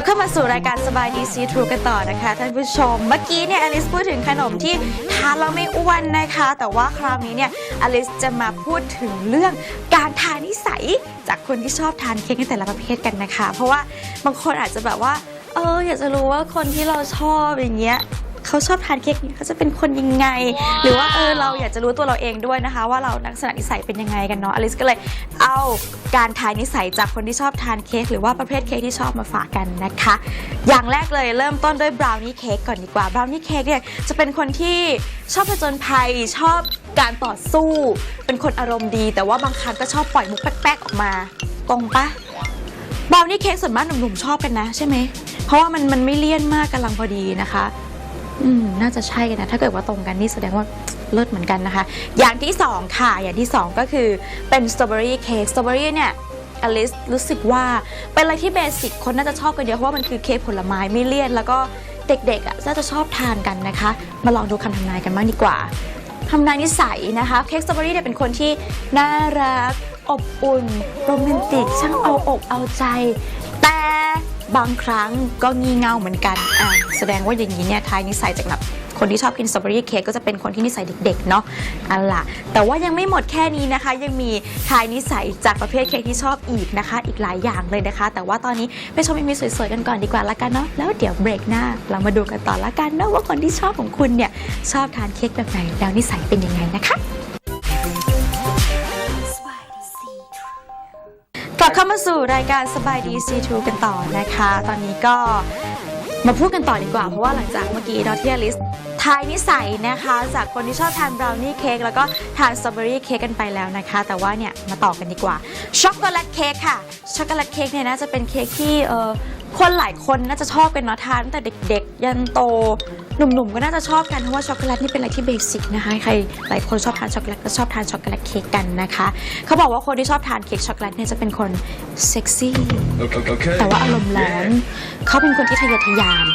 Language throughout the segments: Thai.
ลับเข้ามาสู่รายการสบายดีซีทรูกันต่อนะคะท่านผู้ชม เมื่อกี้เนี่ยอลิสพูดถึงขนมที่ทานแล้วไม่อ้วนนะคะ แต่ว่าคราวนี้เนี่ยอลิสจะมาพูดถึงเรื่องการทานนิสัยจากคนที่ชอบทานเค้กในแต่ละประเภทกันนะคะ เพราะว่าบางคนอาจจะแบบว่าเอออยากจะรู้ว่าคนที่เราชอบอย่างเงี้ย เขาชอบทานเค้กเนี่ยเขาจะเป็นคนยังไง หรือว่าเออเราอยากจะรู้ตัวเราเองด้วยนะคะ ว่าเราลักษณะนิสัยเป็นยังไงกันเนาะอลิสก็เลยเอาการทายนิสัยจากคนที่ชอบทานเค้กหรือว่าประเภทเค้กที่ชอบมาฝากกันนะคะ อย่างแรกเลยเริ่มต้นด้วยบราวนี่เค้กก่อนดีกว่าบราวนี่เค้กเนี่ยจะเป็นคนที่ชอบผจญภัยชอบการต่อสู้ เป็นคนอารมณ์ดี แต่ว่าบางครั้งก็ชอบปล่อยมุกแป๊กๆออกมาตรงปะบราวนี่เค้กส่วนมากหนุ่มๆชอบกันนะใช่ไหมเพราะว่ามันมันไม่เลี่ยนมากกำลังพอดีนะคะ อืมน่าจะใช่กันนะ ถ้าเกิดว่าตรงกันนี่แสดงว่าเลิศเหมือนกันนะคะ อย่างที่สองค่ะ อย่างที่สองก็คือเป็นสตรอเบอรี่เค้ก สตรอเบอรี่เนี่ยอลิสรู้สึกว่าเป็นอะไรที่เบสิกคนน่าจะชอบกันเยอะเพราะว่ามันคือเค้กผลไม้ไม่เลี่ยน แล้วก็เด็กๆอะน่าจะชอบทานกันนะคะ มาลองดูคำทำนายกันบ้างดีกว่าทำนายนิสัยนะคะเค้กสตรอเบอรี่เนี่ยเป็นคนที่น่ารักอบอุ่นโรแมนติกช่างเอาอกเอาใจ บางครั้งก็งี่เง่าเหมือนกันอะแสดงว่าอย่างนี้เนี่ยทายนิสัยจากแบบคนที่ชอบกินสตรอเบอรี่เค้กก็จะเป็นคนที่นิสัยเด็กๆเนาะอันล่ะแต่ว่ายังไม่หมดแค่นี้นะคะ ยังมีทายนิสัยจากประเภทเค้กที่ชอบอีกนะคะ อีกหลายอย่างเลยนะคะ แต่ว่าตอนนี้ไปชมมีสวยๆกันก่อนดีกว่าละกันเนาะแล้วเดี๋ยวเบรกหน้า เรามาดูกันต่อละกันเนาะว่าคนที่ชอบของคุณเนี่ยชอบทานเค้กแบบไหนแล้วนิสัยเป็นยังไงนะคะ ลับเข้ามาสู่รายการสบายดีซีทูกันต่อนะคะ ตอนนี้ก็มาพูดกันต่อดีกว่า เพราะว่าหลังจากเมื่อกี้เนาะที่อลิสทายนิสัยนะคะ จากคนที่ชอบทานบราวนี่เค้กแล้วก็ทานสตรอเบอรี่เค้กกันไปแล้วนะคะ แต่ว่าเนี่ยมาต่อกันดีกว่าช็อกโกแลตเค้กค่ะช็อกโกแลตเค้กเนี่ยน่าจะเป็นเค้กที่เออ คนหลายคนน่าจะชอบกันเนาะทานตั้งแต่เด็กๆ ยันโต หนุ่มๆ ก็น่าจะชอบกัน เพราะว่าช็อกโกแลตนี่เป็นอะไรที่เบสิกนะคะใครหลายคนชอบทานช็อกโกแลตก็ชอบทานช็อกโกแลตเค้กกันนะคะ เขาบอกว่าคนที่ชอบทานเค้กช็อกโกแลตเนี่ยจะเป็นคนเซ็กซี่ Okay. okay. แต่ว่าอารมณ์ร้อนเขาเป็นคนที่ทะเยอทะยาน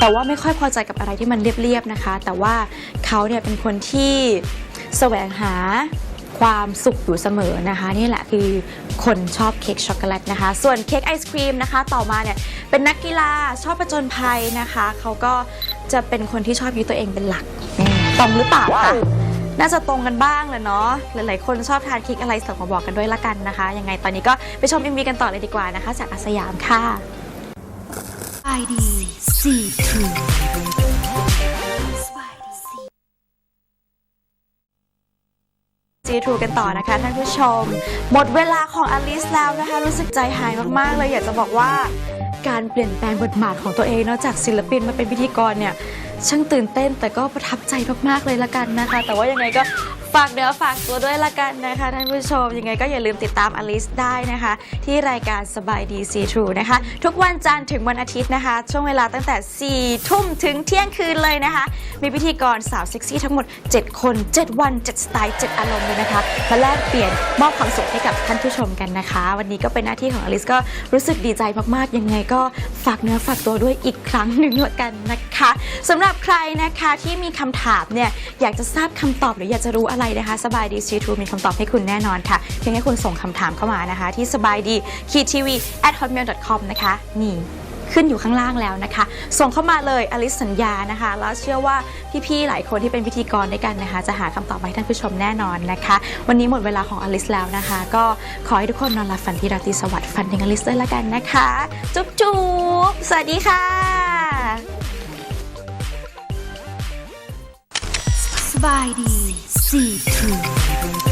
แต่ว่าไม่ค่อยพอใจกับอะไรที่มันเรียบๆนะคะ แต่ว่าเขาเนี่ยเป็นคนที่แสวงหา ความสุขอยู่เสมอนะคะ นี่แหละคือคนชอบเค้กช็อกโกแลตนะคะ ส่วนเค้กไอศครีมนะคะ ต่อมาเนี่ยเป็นนักกีฬาชอบประจนภัยนะคะ เขาก็จะเป็นคนที่ชอบยึดตัวเองเป็นหลักอืมตรงหรือเปล่าคะน่าจะตรงกันบ้างแหละเนาะหลายๆ คนชอบทานเค้กอะไรส่งมาบอกกันด้วยละกันนะคะยังไงตอนนี้ก็ไปชม MV กันต่อเลยดีกว่านะคะ จากอาสยามค่ะ ID See True จีทูกันต่อนะคะท่านผู้ชม หมดเวลาของอลิสแล้วนะคะ รู้สึกใจหายมาก ๆ เลยอยากจะบอกว่าการเปลี่ยนแปลงบทบาทของตัวเองนอกจากศิลปินมาเป็นพิธีกรเนี่ยช่างตื่นเต้นแต่ก็ประทับใจมาก ๆ เลยละกันนะคะ แต่ว่ายังไงก็ ฝากเนื้อฝากตัวด้วยละกันนะคะท่านผู้ชม ยังไงก็อย่าลืมติดตามอลิสได้นะคะ ที่รายการสบายดีซีทรูนะคะ ทุกวันจันทร์ถึงวันอาทิตย์นะคะ ช่วงเวลาตั้งแต่ 4 ทุ่มถึงเที่ยงคืนเลยนะคะ มีพิธีกรสาวเซ็กซี่ทั้งหมด 7 คน 7 วัน 7 สไตล์ 7 อารมณ์เลยนะคะมาแลกเปลี่ยนมอบความสุขให้กับท่านผู้ชมกันนะคะ วันนี้ก็เป็นหน้าที่ของอลิสก็รู้สึกดีใจมากๆ ยังไงก็ฝากเนื้อฝากตัวด้วยอีกครั้งหนึ่งละกันนะคะสำหรับใครนะคะที่มีคำถามเนี่ยอยากจะทราบคำตอบหรืออยากจะรู้อะไรนะคะสบายดีซีทูมีคำตอบให้คุณแน่นอนค่ะ เพียงให้คุณส่งคำถามเข้ามานะคะ ที่สบายดีคีทีวี at hotmail com นะคะนี่ขึ้นอยู่ข้างล่างแล้วนะคะ ส่งเข้ามาเลยอลิสสัญญานะคะ แล้วเชื่อว่าพี่ๆหลายคนที่เป็นพิธีกรด้วยกันนะคะ จะหาคำตอบมาให้ท่านผู้ชมแน่นอนนะคะ วันนี้หมดเวลาของอลิสแล้วนะคะ ก็ขอให้ทุกคนนอนหลับฝันที่ราตรีสวัสดิ์ฝันถึงอลิสด้วยละกันนะคะ จุ๊บจุ๊บสวัสดีค่ะ สบายดี See through.